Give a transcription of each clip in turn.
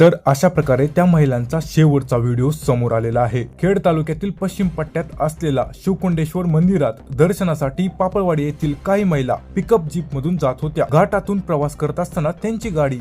तर अशा प्रकारे त्या महिलांचा शेवटचा व्हिडिओ समोर आलेला आहे. खेड तालुक्यातील पश्चिम पट्ट्यात असलेला शिवकुंडेश्वर मंदिरात दर्शनासाठी पापळवाडी येथील काही महिला पिकअप जीप मधून जात होत्या. घाटातून प्रवास करत असताना त्यांची गाडी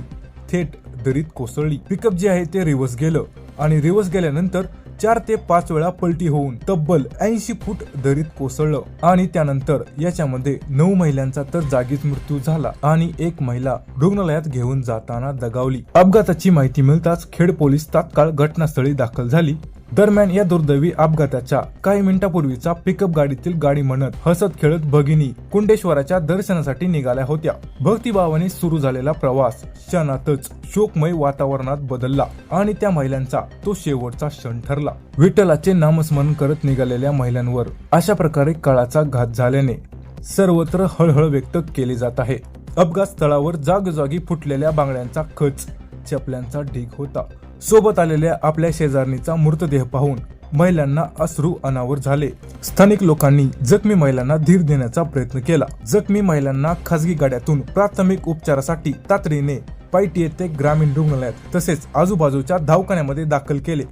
थेट दरीत कोसळली. पिकअप जे आहे ते रिव्हर्स गेलं आणि रिव्हर्स गेल्यानंतर चार ते पाच वेळा पलटी होऊन तब्बल ऐंशी फूट दरीत कोसळलं. आणि त्यानंतर याच्यामध्ये नऊ महिलांचा तर जागीच मृत्यू झाला आणि एक महिला रुग्णालयात घेऊन जाताना दगावली. अपघाताची माहिती मिळताच खेड पोलीस तात्काळ घटनास्थळी दाखल झाली. दरम्यान या दुर्दैवी अपघाताच्या काही मिनिटापूर्वीचा पिकअप गाडीतील गाडी म्हणत हसत खेळत भगिनी कुंडेश्वराच्या दर्शनासाठी निघाल्या होत्या. भक्तिभावाने सुरू झालेला प्रवास क्षणातच शोकमय वातावरणात बदलला आणि त्या महिलांचा तो शेवटचा क्षण ठरला. विठ्ठलाचे नामस्मरण करत निघालेल्या महिलांवर अशा प्रकारे काळाचा घात झाल्याने सर्वत्र हळहळ व्यक्त केली जात आहे. अपघात स्थळावर जागोजागी फुटलेल्या बांगड्यांचा खच चपल्यांचा ढीग होता. सोबत आलेल्या आपल्या शेजारणीचा मृतदेह पाहून महिलांना अश्रू अनावर झाले. स्थानिक लोकांनी जखमी महिलांना धीर देण्याचा प्रयत्न केला. जखमी महिलांना खासगी गाड्यातून प्राथमिक उपचारासाठी तातडीने पायटी येथे ग्रामीण रुग्णालयात तसेच आजूबाजूच्या दवाखान्यामध्ये दाखल केले.